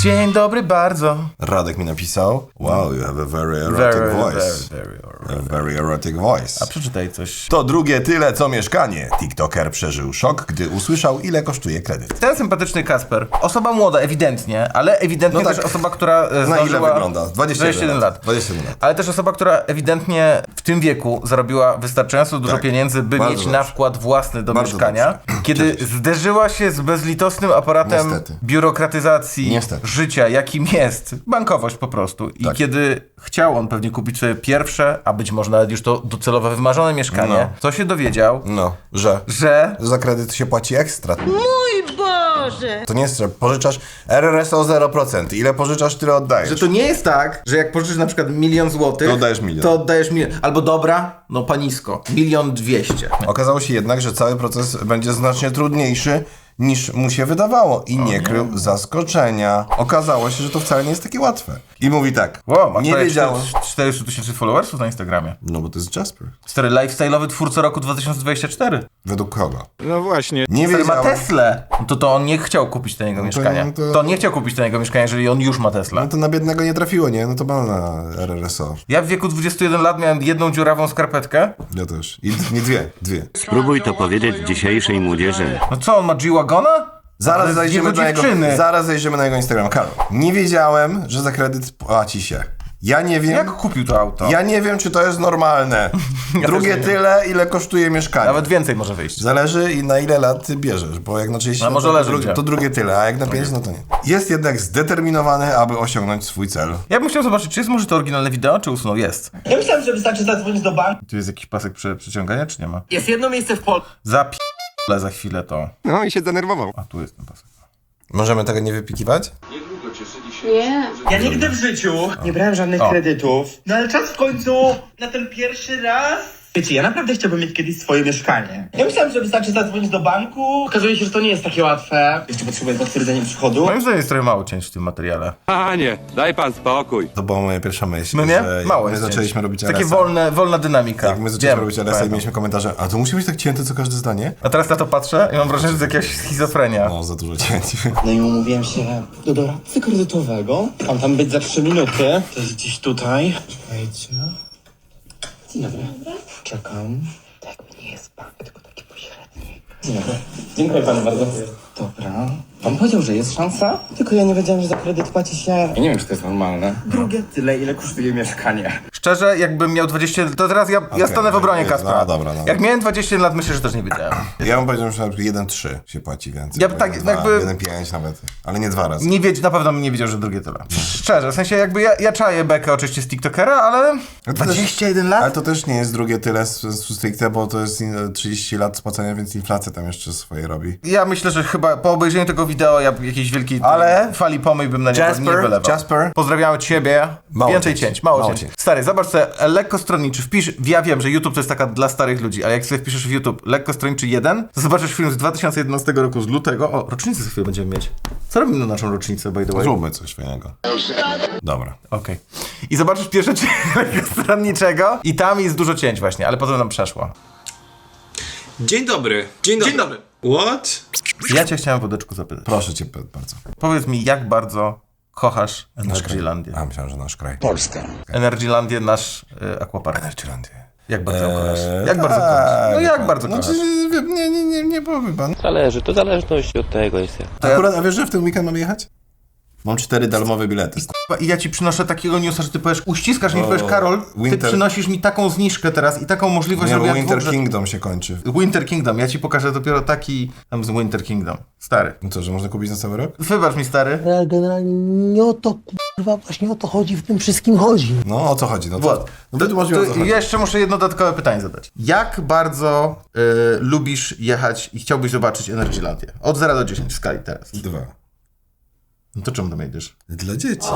Dzień dobry bardzo. Radek mi napisał, wow, you have a very erotic Very, voice. very, very. A very erotic voice. A przeczytaj coś. To drugie tyle co mieszkanie. TikToker przeżył szok, gdy usłyszał ile kosztuje kredyt. Ten sympatyczny Kasper. Osoba młoda, ewidentnie, ale ewidentnie No tak. też osoba, która e, Na ile wygląda? 21 lat. 21 lat. Ale też osoba, która ewidentnie w tym wieku zarobiła wystarczająco dużo Tak. pieniędzy, by Bardzo mieć dobrze. na wkład własny do Bardzo mieszkania. dobrze. Kiedy zderzyła się z bezlitosnym aparatem Niestety. biurokratyzacji Niestety. życia, jakim jest bankowość po prostu. I Tak. kiedy chciał on pewnie kupić sobie pierwsze, a być może nawet już to docelowo wymarzone mieszkanie, No. to się dowiedział, No, że że za kredyt się płaci ekstra. Mój Boże! To nie jest, że pożyczasz RRSO 0%. Ile pożyczasz, tyle oddajesz. Że to nie jest tak, że jak pożyczysz na przykład milion złotych, To oddajesz milion. To oddajesz milion. Albo dobra, no panisko, milion dwieście. Okazało się jednak, że cały proces będzie znacznie trudniejszy niż mu się wydawało i nie krył zaskoczenia. Okazało się, że to wcale nie jest takie łatwe. I mówi tak, Wow, masz nie wiedziałem. 400 tysięcy followersów na Instagramie. No bo to jest Jasper. Stary lifestyle'owy twórca roku 2024. Według kogo? No właśnie. Nie ma wiedziałem. No to to on nie chciał kupić tanego mieszkania. no to- To on nie chciał kupić tanego mieszkania, jeżeli on już ma Tesla. No to na biednego nie trafiło, nie? No to ma na RRSO. Ja w wieku 21 lat miałem jedną dziurawą skarpetkę. Ja też. I nie dwie, dwie. Spróbuj to powiedzieć dzisiejszej młodzieży. No co, on ma G-Wagona? Zaraz To zajrzymy, jego na jego, dziewczyny. zaraz zajrzymy na jego Instagram. Karol, nie wiedziałem, że za kredyt płaci się. Ja nie wiem. Jak kupił to auto? Ja nie wiem, czy to jest normalne. Drugie też nie tyle, ile kosztuje mieszkanie. Nawet więcej może wyjść. Zależy i na ile lat ty bierzesz, bo jak na 30 A lat, może to, leży drugie, to drugie tyle, a jak na 5 no to nie. Jest jednak zdeterminowany, aby osiągnąć swój cel. Ja bym chciał zobaczyć, czy jest może to oryginalne wideo, czy usunął? Jest. Ja myślałem, że wystarczy zadzwonić do banku. Tu jest jakiś pasek przy, przyciągania, czy nie ma? Jest jedno miejsce w Polsce. Zapi... za chwilę to. No i się zdenerwował. A tu jest ten pasek. Możemy tego nie wypikiwać? Nie. Ja nigdy w życiu nie brałem żadnych O. kredytów. No ale czas w końcu na ten pierwszy raz. Wiecie, ja naprawdę chciałbym mieć kiedyś swoje mieszkanie. Ja myślałem, że wystarczy zadzwonić do banku. Okazuje się, że to nie jest takie łatwe. Jeszcze potrzebuję potwierdzenia przychodu. Moim zdaniem jest trochę mało cięć w tym materiale. Panie, daj pan spokój. To była moja pierwsza myśl, No nie? że jak Mało my jest zaczęliśmy cięć. robić Takie LS-a. wolne, wolna dynamika. Jak my zaczęliśmy Wiem, robić LS-a i pamiętam. mieliśmy komentarze, a to musi być tak cięte co każde zdanie? A teraz na to patrzę i mam wrażenie, że to jakaś schizofrenia. No, za dużo cięć. No i umówiłem się do doradcy kredytowego. Mam tam być za 3 minuty. To jest gdzieś tutaj. Czekajcie. Dobry. Czekam. To jakby nie jest bank, tylko taki pośrednik. Dzień dobry. Dziękuję panu bardzo. Dobra. Pan powiedział, że jest szansa? Tylko ja nie wiedziałem, że za kredyt płaci się... Ja nie wiem, czy to jest normalne. Drugie tyle, ile kosztuje mieszkanie. Szczerze, jakbym miał 20 to teraz ja, ja stanę w obronie jest- Kaspra. no, dobra, dobra. Jak miałem 20 lat, myślę, że też nie wiedziałem. Ja bym powiedział, że na przykład 1,3 się płaci więcej. Ja tak, 1,2, jakby- 1,5 nawet, ale nie dwa razy. Nie wiedz, na pewno bym nie wiedział, że drugie tyle. Szczerze, w sensie jakby ja, ja czaję bekę oczywiście z TikTokera, ale Ale to 21 Ale lat? to też nie jest drugie tyle z, z stricte, bo to jest in- 30 lat spłacania, więc inflacja tam jeszcze swoje robi. Ja myślę, że chyba po obejrzeniu tego wideo ja jakiejś wielkiej Ale- fali pomyj bym na niego Jasper, nie wylewał. Jasper. Pozdrawiamy ciebie. Mało Więcej cięć. cięć, mało, Mało cięć. cięć. Stary, zobacz sobie, lekko stronniczy, wpisz, ja wiem, że YouTube to jest taka dla starych ludzi, ale jak sobie wpiszesz w YouTube lekko stronniczy 1, to zobaczysz film z 2011 roku z lutego. O, rocznicę za chwilę będziemy mieć. Co robimy na naszą rocznicę, by the way? Zróbmy coś fajnego. Dobra. Okej. I zobaczysz pierwsze cięcie stronniczego i tam jest dużo cięć właśnie, ale potem nam przeszło. Dzień dobry. Dzień dobry. Dzień dobry. What? Ja cię chciałem wodeczku zapytać. Proszę cię bardzo. Powiedz mi, jak bardzo kochasz Energylandię? A, myślałem, że nasz kraj. Energylandię, nasz y, aquapark. Energylandię. Jak bardzo ją kochasz? Jak bardzo tak, kochasz? No jak bardzo Znaczy, kochasz? nie, nie, nie, nie, nie powie pan. Zależy, to w zależności od tego jest jak. To ja- Akurat, a wiesz, że w ten weekend mamy jechać? Mam cztery darmowe bilety. I ja ci przynoszę takiego newsa, że ty powiesz, uściskasz mi i O, powiesz, Karol, ty Winter- przynosisz mi taką zniżkę teraz i taką możliwość Nie, bo robienia Winter dwóch, Kingdom się kończy. Winter Kingdom, ja ci pokażę dopiero taki tam z Winter Kingdom. Stary. No co, że można kupić na cały rok? Wybacz mi, stary. Generalnie nie o to, kurwa, właśnie o to chodzi, w tym wszystkim chodzi. No, o co chodzi? No to, Włod, no to, to o co chodzi. jeszcze muszę jedno dodatkowe pytanie zadać. Jak bardzo y, lubisz jechać i chciałbyś zobaczyć Energylandię? Od 0 do 10 w skali teraz. Dwa. No to czemu tam jedziesz? Dla dzieci.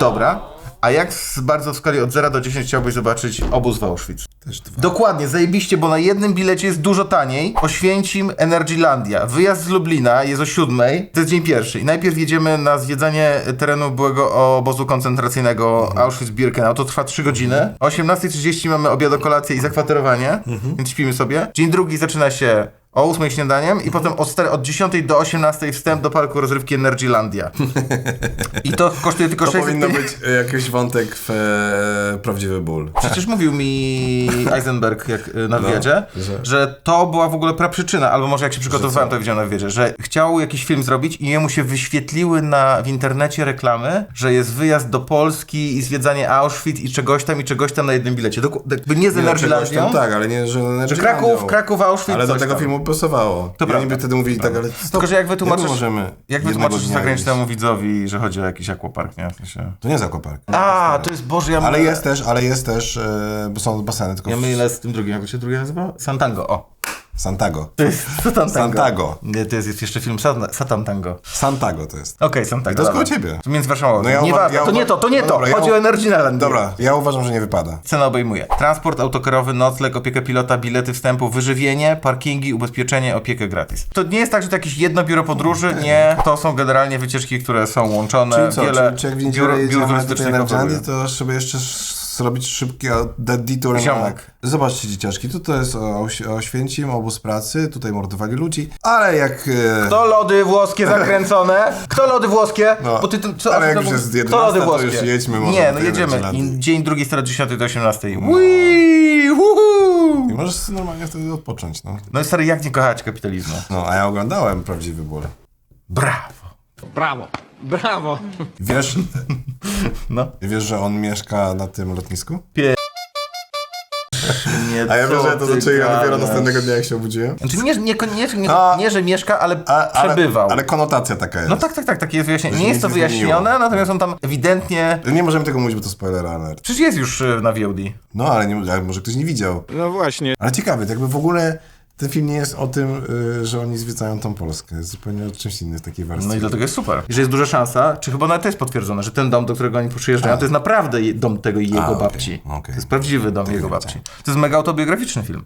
Dobra. A jak z, bardzo w skali od 0 do 10 chciałbyś zobaczyć obóz w Auschwitz? Też dwa. Dokładnie, zajebiście, bo na jednym bilecie jest dużo taniej. Oświęcim Energylandia. Wyjazd z Lublina jest o siódmej. To jest dzień pierwszy. I najpierw jedziemy na zwiedzanie terenu byłego obozu koncentracyjnego Auschwitz-Birkenau. To trwa 3 godziny. O 18.30 mamy obiad, kolację i zakwaterowanie, więc śpimy sobie. Dzień drugi zaczyna się o 8 śniadaniem i potem od, od 10 do 18 wstęp do parku rozrywki Energylandia. I to kosztuje tylko To 600 powinno być e, jakiś wątek w e, Prawdziwy Ból. Przecież mówił mi Eisenberg jak y, na wywiadzie, że- że... to była w ogóle praprzyczyna, albo może jak się przygotowywałem, to widziałem na wywiadzie, że chciał jakiś film zrobić i jemu się wyświetliły na, w internecie reklamy, że jest wyjazd do Polski i zwiedzanie Auschwitz i czegoś tam i czegoś tam na jednym bilecie. Doku- jakby nie z no, Energylandią, tak, ale nie, że że Kraków, Kraków, Auschwitz, Ale do tego filmu pasowało. To I prawda. oni by wtedy mówili tak, ale Tylko, że jak wytłumaczysz, jak my możemy jak wytłumaczysz zagranicznemu widzowi, że chodzi o jakiś aquapark, nie? W sensie... To nie jest aquapark. A, to jest, Boże, ja Ale jest też, ale jest też, e, bo są baseny, tylko Ja mylę z tym drugim, jak to się drugie nazywa? Santango, o. Santago. To jest Satan Tango. Santago. Nie, to jest jeszcze film Satan, Satan Tango. Santago to jest. Okej, Santago. to jest koło dobra. ciebie. Między Warszawą. No ja nie uwa- ważne, ja to uwa- nie to, to nie no to. dobra, ja Chodzi u- o Energyland. Dobra, ja uważam, że nie wypada. Cena obejmuje transport autokarowy, nocleg, opiekę pilota, bilety wstępu, wyżywienie, parkingi, ubezpieczenie, opiekę gratis. To nie jest tak, że to jakieś jedno biuro podróży, nie. To są generalnie wycieczki, które są łączone. Czyli co, Wiele czyli, czy jak w biur, biur jedziemy do tej turystycznych Energylandii, oferuje. to trzeba jeszcze sz- zrobić szybki detour. Ziomek. Zobaczcie dzieciaczki, tu to jest Oświęcim, obóz pracy, tutaj mordowali ludzi, ale jak... E, Kto lody włoskie zakręcone? Kto lody włoskie? No, Bo ty, ty, co, ale jak już jest Kto 11, lody to włoskie? już jedźmy może Nie, no jedziemy. Dzień drugi start od 10 do 18. Wii. I możesz normalnie wtedy odpocząć, no. No i stary, jak nie kochać kapitalizmu? No, a ja oglądałem Prawdziwy Ból. Brawo. Wiesz, No. wiesz, że on mieszka na tym lotnisku? Nie, A ja wiem, co że ja to ty zacząłem dopiero gadasz? następnego dnia, jak się obudziłem. Znaczy nie, nie, nie, nie, A- nie, że mieszka, ale A, ale, przebywał. ale konotacja taka jest. No tak, tak, tak, takie jest wyjaśnienie. Nie nic jest to nie zmieniło. wyjaśnione, natomiast on tam ewidentnie... Nie możemy tego mówić, bo to spoiler alert. Przecież jest już y, na VOD. No, ale, nie, ale może ktoś nie widział. No właśnie. Ale ciekawe, to jakby w ogóle ten film nie jest o tym, y, że oni zwiedzają tą Polskę. Jest zupełnie o czymś innym w takiej wersji. No i dlatego jest super. Że jest duża szansa, czy chyba nawet to jest potwierdzone, że ten dom, do którego oni przyjeżdżają, to jest naprawdę dom tego i jego okej, babci. okej. To jest prawdziwy dom jego babci. To jest mega autobiograficzny film.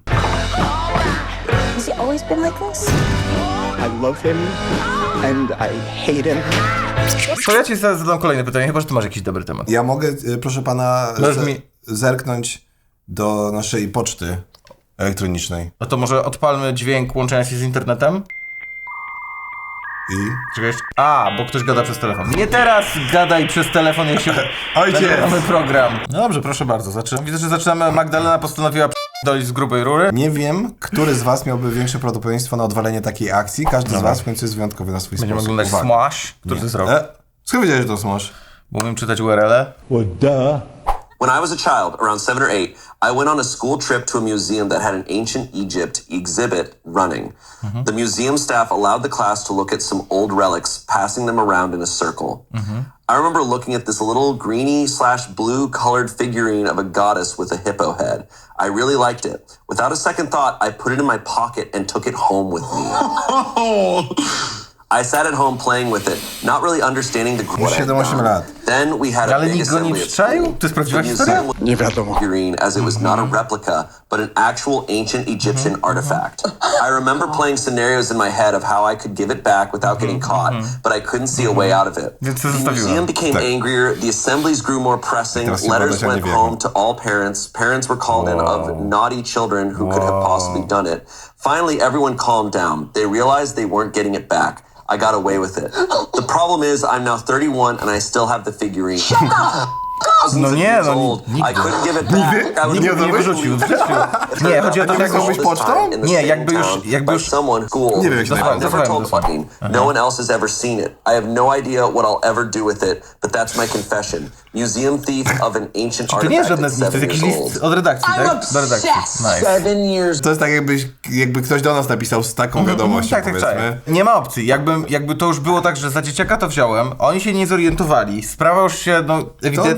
Has he always been like this? I love him and I hate him. To ja ci zaraz zadam kolejne pytanie, chyba że ty masz jakiś dobry temat. Ja mogę, y, proszę pana, mi- zerknąć do naszej poczty elektronicznej. No to może odpalmy dźwięk łączenia się z internetem? I... Czekaj jeszcze. A, bo ktoś gada przez telefon. Nie teraz gadaj przez telefon, jak się Ojciec! nagrywamy program. No dobrze, proszę bardzo. Zaczynamy. Widzę, że zaczynamy. Magdalena postanowiła dolić z grubej rury. Nie wiem, który z was miałby większe prawdopodobieństwo na odwalenie takiej akcji. Każdy z was w końcu jest wyjątkowy na swój Będziemy sposób. oglądać Uwaga. Smash, który to jest rok. E, skąd wiedziałeś, że to Smash? Bo umiem czytać URL-e. When I was a child, around seven or eight, I went on a school trip to a museum that had an ancient Egypt exhibit running. Mm-hmm. The museum staff allowed the class to look at some old relics, passing them around in a circle. Mm-hmm. I remember looking at this little greeny slash blue colored figurine of a goddess with a hippo head. I really liked it. Without a second thought, I put it in my pocket and took it home with me. I sat at home playing with it, not really understanding the what I'd 7-8 done. lat. Then we had a Ale big nikt go nie assembly at przyczaił? To jest prawdziwa The historia? museum Nie wiadomo. figurine as it was not a replica, but an actual ancient Egyptian mhm. artifact. Mhm. I remember playing scenarios in my head of how I could give it back without getting mhm. caught, but I couldn't see a way out of it. Więc to The zostawiłem. museum became Tak. angrier, the assemblies grew more pressing, Teraz nie letters wyobrażam went nie home to all parents, parents were called in of naughty children who could have possibly done it. Finally, everyone calmed down. They realized they weren't getting it back. I got away with it. The problem is, I'm now 31 and I still have the figurine. Thousands No nie, no, old. nigdy. Was Nie wyrzucił. Nie, chodzi o to, że jak all byś this pocztą? Nie, jakby już- jakby by już-. Nie wiem, jak się nazywa. No one else has ever seen it. I have no idea what I'll ever do with it, but that's my confession. Museum thief of an ancient To nie jest żadne z nich, to jest jakiś years list old. od redakcji, tak? Do redakcji. Nice. Seven years. To jest tak, jakbyś, jakby ktoś do nas napisał z taką wiadomością, Tak, tak, powiedzmy. tak. Nie ma opcji. Jakbym, jakby to już było tak, że za dzieciaka to wziąłem, oni się nie zorientowali, sprawa już się, no,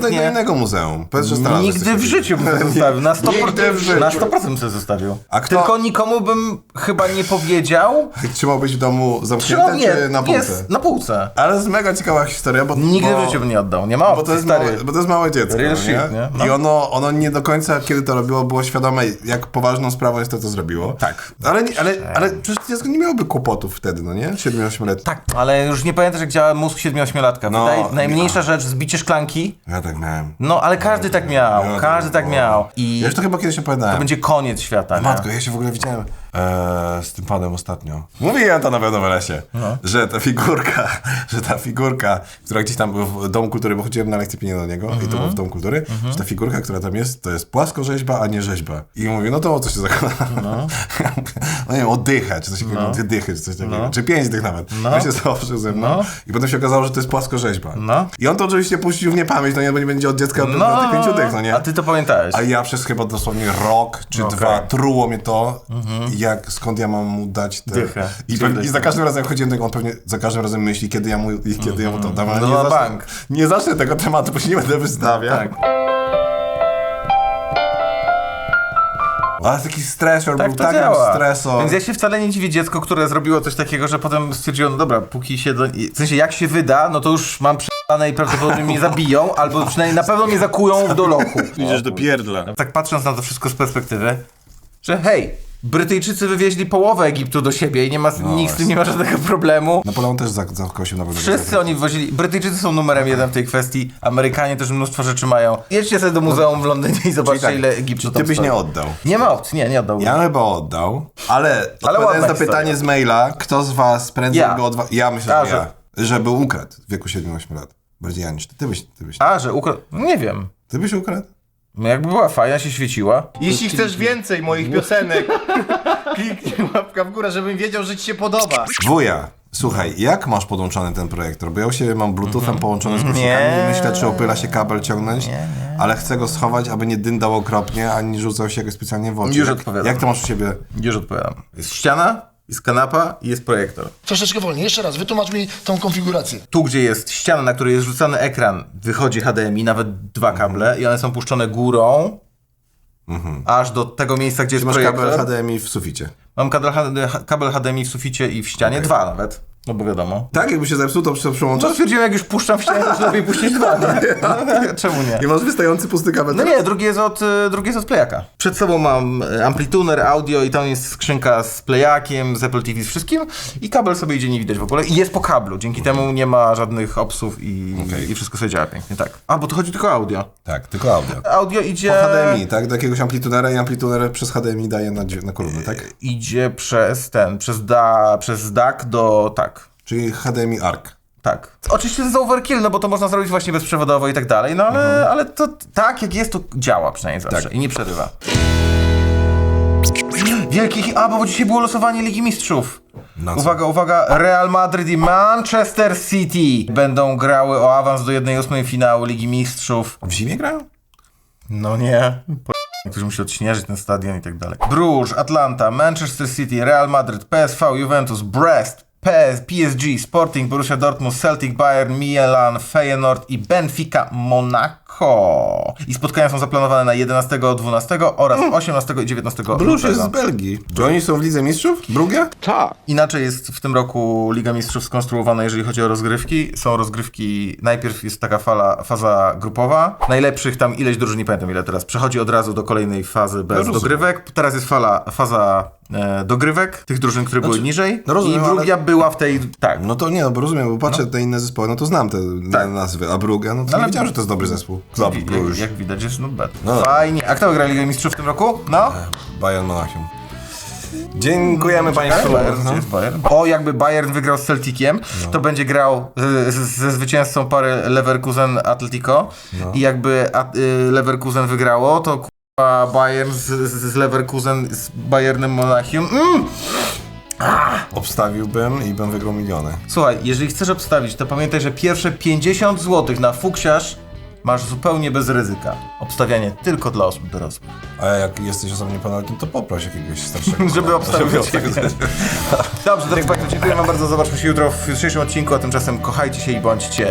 To oddaj do innego muzeum. Powiedz, że znalazłeś Nigdy w życiu bym to zostawił. Na 100%, Nigdy w życiu. na 100% bym to zostawił. A kto- Tylko nikomu bym chyba nie powiedział. Trzymałbyś w domu zamknięte, Trzymał nie, czy na półce? jest na półce. Ale to jest mega ciekawa historia, bo... Nigdy bo, w życiu bym nie oddał. Nie ma opcji, Bo to, jest stary. małe, bo to jest małe dziecko, Real no shit, nie? nie? No. I ono, ono nie do końca, kiedy to robiło, było świadome, jak poważną sprawą jest to, co zrobiło. Tak. Ale, nie- ale, ale przecież dziecko nie miałoby kłopotów wtedy, no nie? 7-8 lat. Tak, ale już nie pamiętasz, jak działa mózg 7-8-latka. No, Wydaje, najmniejsza nie. rzecz, zbicie szklanki. Ja tak miałem. No, ale każdy tak miał. Ja Każdy tak miał. I Ja już to chyba kiedyś opowiadałem. to będzie koniec świata, nie? Matko, ja się w ogóle widziałem e, z tym panem ostatnio. Mówiłem to na pewno w lesie, że ta figurka, że ta figurka, która gdzieś tam w Domu Kultury, bo chodziłem na lekcję pieniędzy do niego i to było w Domu Kultury, że ta figurka, która tam jest, to jest płaskorzeźba, a nie rzeźba. I mówię, no to o co się zakłada? No. nie wiem, o dychę, czy coś takiego, dwie dychy, czy coś takiego, czy pięć dych nawet. No. się założył ze mną i potem się okazało, że to jest płaskorzeźba. No. I on to oczywiście puścił w niepamięć, no nie nie będzie od dziecka No, do tych pięciu dych, no nie? a ty to pamiętałeś. A ja przez chyba dosłownie rok czy Okej. dwa truło mnie to, jak skąd ja mam mu dać te... Dychę. I, pewnie, I za każdym razem jak chodziłem do niego, on pewnie za każdym razem myśli, kiedy ja mu, i kiedy ja mu to dam. ale No nie, na zacznę, bank. nie zacznę tego tematu, bo się nie będę wystawiał. tak. Ale taki stresor Tak był, taki stresor. Więc ja się wcale nie dziwię dziecko, które zrobiło coś takiego, że potem stwierdziło, no dobra, póki się do... W sensie jak się wyda, no to już mam prze***ane i prawdopodobnie mnie zabiją, albo przynajmniej na pewno mnie zakują w dolochu. Idziesz do pierdla. Tak patrząc na to wszystko z perspektywy, że hej, Brytyjczycy wywieźli połowę Egiptu do siebie i nie ma, nikt z tym nie ma żadnego problemu. Napoleon też zak- zakosił na pewno. Wszyscy oni wywozili. Brytyjczycy są numerem jeden w tej kwestii. Amerykanie też mnóstwo rzeczy mają. Jedźcie sobie do muzeum w Londynie i zobaczcie, tak, ile Egiptu tam ty byś stoi. nie oddał. Nie ma opcji, nie, nie oddał. Ja chyba oddał, ale, Ale odpowiadając ładna na historia. pytanie z maila, kto z was prędzej Ja. go odwa... Ja myślę, że ja. Że był ukradł w wieku 7-8 lat. Bardziej ja niż ty. Ty byś, ty byś, A, że ukradł. Nie wiem. ty byś ukradł? No jakby była fajna, się świeciła. Jeśli chcesz więcej moich piosenek, kliknij łapka w górę, żebym wiedział, że ci się podoba. Wuja, słuchaj, jak masz podłączony ten projektor? Bo ja u siebie mam bluetoothem połączony z głośnikami Nie. i myślę, czy opyla się kabel ciągnąć, ale chcę go schować, aby nie dyndał okropnie, ani rzucał się jakoś specjalnie w oczy. Już jak, odpowiadam. Jak to masz u siebie? Już odpowiadam. Jest ściana, jest kanapa i jest projektor. Troszeczkę wolniej. Jeszcze raz, wytłumacz mi tą konfigurację. Tu, gdzie jest ściana, na której jest rzucany ekran, wychodzi HDMI, nawet dwa kable i one są puszczone górą, aż do tego miejsca, gdzie Czy jest masz projektor. kabel HDMI w suficie? Mam kabel, HD kabel HDMI w suficie i w ścianie, dwa nawet, no bo wiadomo. Tak, jakby się zepsuł, to przy- No stwierdziłem, jak już puszczam w ścianę, to lepiej puścić dwa, nie? No, czemu nie? I masz wystający pusty kabel No teraz? nie, drugi jest od, y, drugi jest od playaka. Przed sobą mam y, amplituner, audio i tam jest skrzynka z playakiem, z Apple TV, z wszystkim i kabel sobie idzie nie widać w ogóle i jest po kablu. Dzięki temu nie ma żadnych obsów i, i wszystko sobie działa pięknie, tak. A, bo tu chodzi tylko o audio. Tak, tylko audio. Audio idzie... Po HDMI, tak? Do jakiegoś amplitunera i amplituner przez HDMI daje na, na kolumnę, tak? Idzie przez ten, przez, da, przez DAC do... tak. Czyli HDMI ARC. Tak. Oczywiście to jest overkill, no bo to można zrobić właśnie bezprzewodowo i tak dalej, no ale, ale to tak jak jest, to działa przynajmniej zawsze Tak. i nie przerywa. Wielkich, a bo dzisiaj było losowanie Ligi Mistrzów. Na co? Uwaga, uwaga, Real Madrid i Manchester City będą grały o awans do 1-8 finału Ligi Mistrzów. W zimie grają? No nie. Którzy musi odśnieżyć ten stadion i tak dalej. Bruges, Atlanta, Manchester City, Real Madrid, PSV, Juventus, Brest, PS, PSG, Sporting, Borussia Dortmund, Celtic, Bayern, Milan, Feyenoord i Benfica Monaco. I spotkania są zaplanowane na 11, 12 oraz 18 i 19 Bruges jest z lutego. Belgii. Czy oni są w Lidze Mistrzów? Brugia? Inaczej jest w tym roku Liga Mistrzów skonstruowana, jeżeli chodzi o rozgrywki. Są rozgrywki, najpierw jest taka fala, faza grupowa. Najlepszych tam ileś drużyn, nie pamiętam ile teraz, przechodzi od razu do kolejnej fazy bez rozumiem. dogrywek. Teraz jest fala, faza e, dogrywek, tych drużyn, które były niżej. no rozumiem, I Brugia była w tej, tak. No to nie, no bo rozumiem, bo patrzę te inne zespoły, no to znam te Tak. nazwy, a Brugia, no to Ale- nie wiedziałem, że to jest dobry zespół. Club jak, Bruges. jak widać jest bad. No. Fajnie. A kto wygra Ligę Mistrzów w tym roku? No? Bayern Monachium. Dziękujemy Państwu. Bayern, No. Bayern? O, jakby Bayern wygrał z Celticiem, to będzie grał ze zwycięzcą pary Leverkusen-Atletico i jakby y, Leverkusen wygrało, to Bayern z, z, z Leverkusen z Bayernem Monachium. Mm! Obstawiłbym i bym wygrał miliony. Słuchaj, jeżeli chcesz obstawić, to pamiętaj, że pierwsze 50 zł na fuksiarz masz zupełnie bez ryzyka. Obstawianie tylko dla osób dorosłych. A jak jesteś osobą niepełnoletnią, to poproś jakiegoś starszego. Żeby obstawić. Żeby obstawić. Dobrze, drodzy Państwo, dziękuję Wam bardzo. Zobaczmy się jutro w jutrzejszym odcinku, a tymczasem kochajcie się i bądźcie...